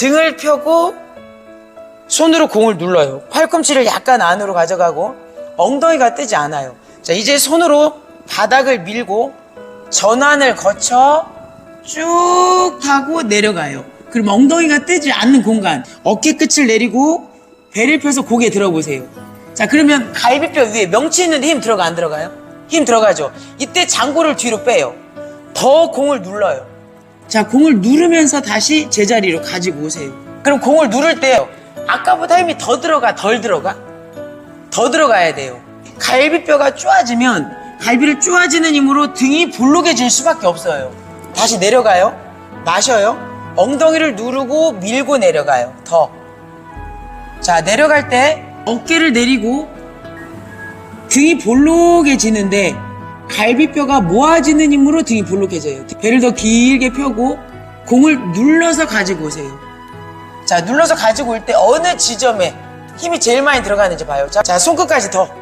등을 펴고 손으로 공을 눌러요. 팔꿈치를 약간 안으로 가져가고 엉덩이가 뜨지 않아요. 자, 이제 손으로 바닥을 밀고 전환을 거쳐 쭉 하고 내려가요. 그럼 엉덩이가 뜨지 않는 공간. 어깨 끝을 내리고 배를 펴서 고개 들어보세요. 자, 그러면 갈비뼈 위에 명치 있는데 힘 들어가 안 들어가요? 힘 들어가죠. 이때 장고를 뒤로 빼요. 더 공을 눌러요. 자, 공을 누르면서 다시 제자리로 가지고 오세요. 그럼 공을 누를 때 아까보다 힘이 더 들어가, 덜 들어가? 더 들어가야 돼요. 갈비뼈가 쪼아지면 갈비를 쪼아지는 힘으로 등이 볼록해질 수밖에 없어요. 다시 내려가요. 마셔요. 엉덩이를 누르고 밀고 내려가요. 더. 자, 내려갈 때 어깨를 내리고 등이 볼록해지는데 갈비뼈가 모아지는 힘으로 등이 볼록해져요. 배를 더 길게 펴고 공을 눌러서 가지고 오세요. 자, 눌러서 가지고 올 때 어느 지점에 힘이 제일 많이 들어가는지 봐요. 자, 자 손끝까지 더.